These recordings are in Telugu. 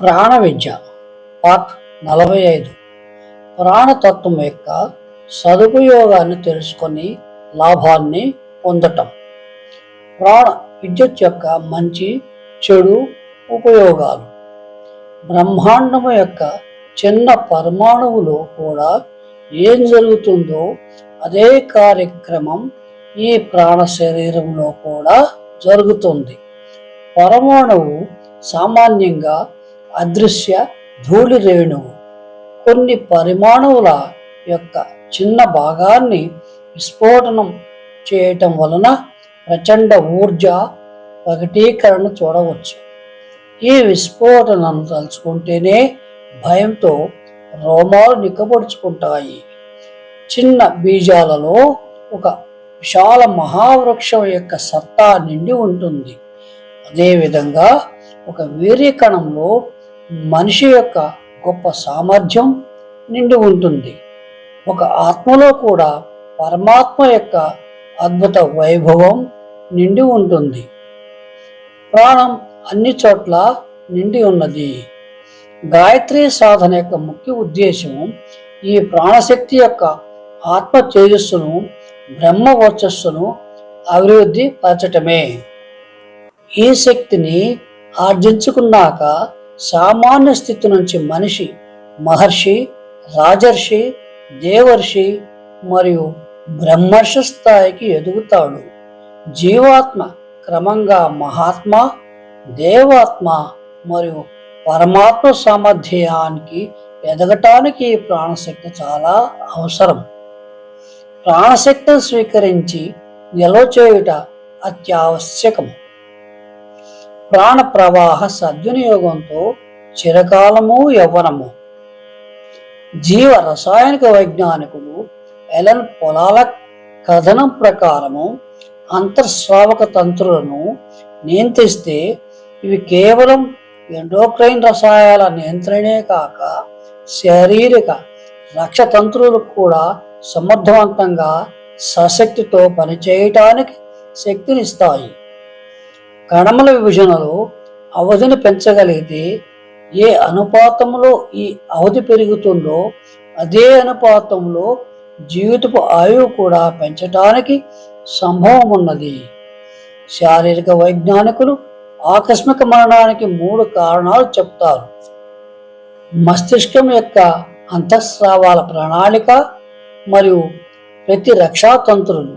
ప్రాణ విద్య పార్ట్ నలభై ఐదు ప్రాణతత్వం యొక్క సదుపయోగాన్ని తెలుసుకొని లాభాన్ని పొందటం. ప్రాణ విద్యుత్ యొక్క మంచి చెడు ఉపయోగాలు. బ్రహ్మాండము యొక్క చిన్న పరమాణువులో కూడా ఏం జరుగుతుందో అదే కార్యక్రమం ఈ ప్రాణ శరీరంలో కూడా జరుగుతుంది. పరమాణువు సామాన్యంగా అదృశ్య ధూళి రేణువు. కొన్ని పరిమాణువుల యొక్క చిన్న భాగాన్ని విస్ఫోటనం చేయటం వలన ప్రచండ ఊర్జ ప్రకటీకరణ చూడవచ్చు. ఈ విస్ఫోటనను తలుచుకుంటేనే భయంతో రోమాలు నిక్కబడుచుకుంటాయి. చిన్న బీజాలలో ఒక విశాల మహావృక్షం యొక్క సత్తా నిండి ఉంటుంది. అదేవిధంగా ఒక వీర్యకణంలో మనిషి యొక్క గొప్ప సామర్థ్యం నిండి ఉంటుంది. ఒక ఆత్మలో కూడా పరమాత్మ యొక్క అద్భుత వైభవం నిండి ఉంటుంది. ప్రాణం అన్ని చోట్ల నిండి ఉన్నది. గాయత్రి సాధన యొక్క ముఖ్య ఉద్దేశం ఈ ప్రాణశక్తి యొక్క ఆత్మ తేజస్సును బ్రహ్మ వర్చస్సును అభివృద్ధి పరచటమే. ఈ శక్తిని ఆర్జించుకున్నాక సామాన్య స్థితి నుంచి మనిషి మహర్షి రాజర్షి దేవర్షి మరియు బ్రహ్మర్ష స్థాయికి ఎదుగుతాడు. జీవాత్మ క్రమంగా మహాత్మ దేవాత్మ మరియు పరమాత్మ సామర్థ్యానికి ఎదగటానికి ఈ ప్రాణశక్తి చాలా అవసరం. ప్రాణశక్తిని స్వీకరించి నిల్వ చేయుట అత్యావశ్యకం ప్రాణ ప్రవాహ సద్వినియోగంతో చిరకాలము యవ్వనము. జీవ రసాయనిక వైజ్ఞానికుడు ఎలన్ పొలాల కథనం ప్రకారము అంతర్స్రావక తంత్రులను నియంత్రిస్తే ఇవి కేవలం ఎండోక్రైన్ రసాయనాల నియంత్రణే కాక శారీరక రక్షతంత్రులు కూడా సమర్థవంతంగా సశక్తితో పనిచేయటానికి శక్తినిస్తాయి. కణముల విభజనలో అవధిని పెంచగలిగితే ఏ అనుపాతంలో ఈ అవధి పెరుగుతుందో అదే అనుపాతంలో జీవితపు ఆయువు కూడా పెంచడానికి సంభవం ఉన్నది శారీరక వైజ్ఞానికులు ఆకస్మిక మరణానికి మూడు కారణాలు చెప్తారు. మస్తిష్కం యొక్క అంతఃస్రావాల ప్రణాళిక మరియు ప్రతి రక్షాతంత్రులు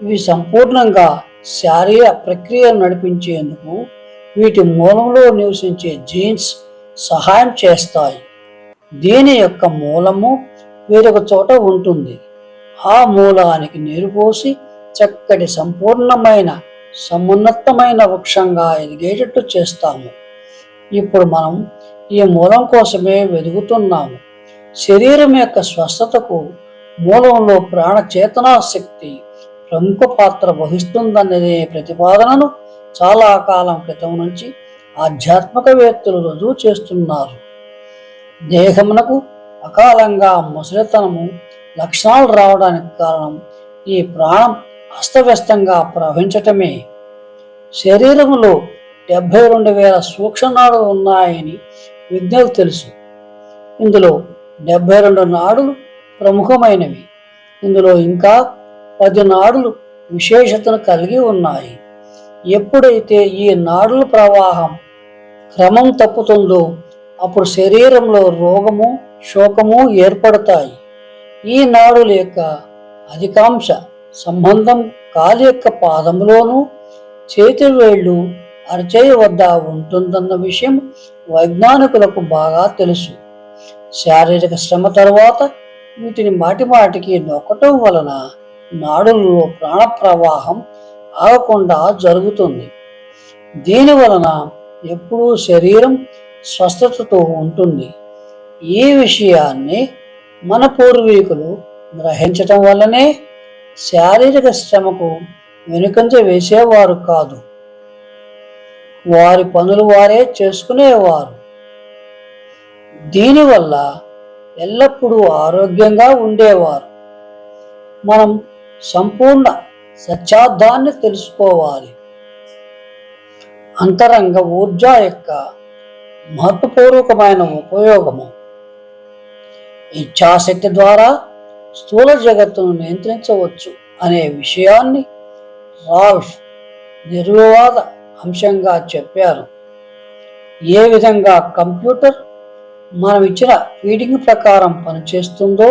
ఇవి సంపూర్ణంగా శారీర ప్రక్రియను నడిపించేందుకు వీటి మూలంలో నివసించే జీన్స్ సహాయం చేస్తాయి. దీని యొక్క మూలము వేరొక చోట ఉంటుంది. ఆ మూలానికి నీరు పోసి చక్కటి సంపూర్ణమైన సమున్నతమైన వృక్షంగా ఎదిగేటట్టు చేస్తాము. ఇప్పుడు మనం ఈ మూలం కోసమే వెదుగుతున్నాము శరీరం యొక్క స్వస్థతకు మూలంలో ప్రాణచేతనా శక్తి ప్రముఖ పాత్ర వహిస్తుందనే ప్రతిపాదనను చాలా కాలం క్రితం నుంచి ఆధ్యాత్మికవేత్తలు రుజువు చేస్తున్నారు. దేహమునకు అకాలంగా ముసలితనము లక్షణాలు రావడానికి కారణం ఈ ప్రాణం అస్తవ్యస్తంగా ప్రవహించటమే. శరీరములో డెబ్బై రెండు వేల సూక్ష్మనాడులు ఉన్నాయని విజ్ఞులు తెలుసు. ఇందులో డెబ్బై రెండు నాడులు ప్రముఖమైనవి. ఇందులో ఇంకా పది నాడులు విశేషతను కలిగి ఉన్నాయి. ఎప్పుడైతే ఈ నాడుల ప్రవాహం క్రమం తప్పుతుందో అప్పుడు శరీరంలో రోగము శోకము ఏర్పడతాయి. ఈ నాడుల యొక్క అధికాంశ సంబంధం కాలి యొక్క పాదంలోనూ చేతి వేళ్ళు అరచేయి వద్ద ఉంటుందన్న విషయం వైజ్ఞానికులకు బాగా తెలుసు. శారీరక శ్రమ తర్వాత వీటిని మాటిమాటికి నొక్కటం వలన నాడులలో ప్రాణ ప్రవాహం ఆగకుండా జరుగుతుంది. దీని వలన ఎప్పుడూ శరీరం స్వస్థతతో ఉంటుంది. ఈ విషయాన్ని మన పూర్వీకులు గ్రహించటం వల్లనే శారీరక శ్రమకు వెనుకంజ వేసేవారు కాదు. వారి పనులు వారే చేసుకునేవారు. దీనివల్ల ఎల్లప్పుడూ ఆరోగ్యంగా ఉండేవారు. మనం సంపూర్ణ సత్యార్థాన్ని తెలుసుకోవాలి. అంతరంగ ఊర్జ యొక్క మహత్వపూర్వకమైన ఉపయోగము. ఇచ్ఛాశక్తి ద్వారా స్థూల జగత్తును నియంత్రించవచ్చు అనే విషయాన్ని రాల్ఫ్ నిర్వివాద అంశంగా చెప్పారు. ఏ విధంగా కంప్యూటర్ మనం ఇచ్చిన ఫీడింగ్ ప్రకారం పనిచేస్తుందో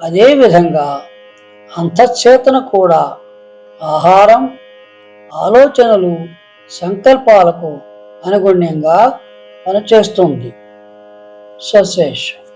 అదే విధంగా అంతఃచేతన కూడా ఆహారం ఆలోచనలు సంకల్పాలకు అనుగుణ్యంగా పనిచేస్తుంది. సశేషం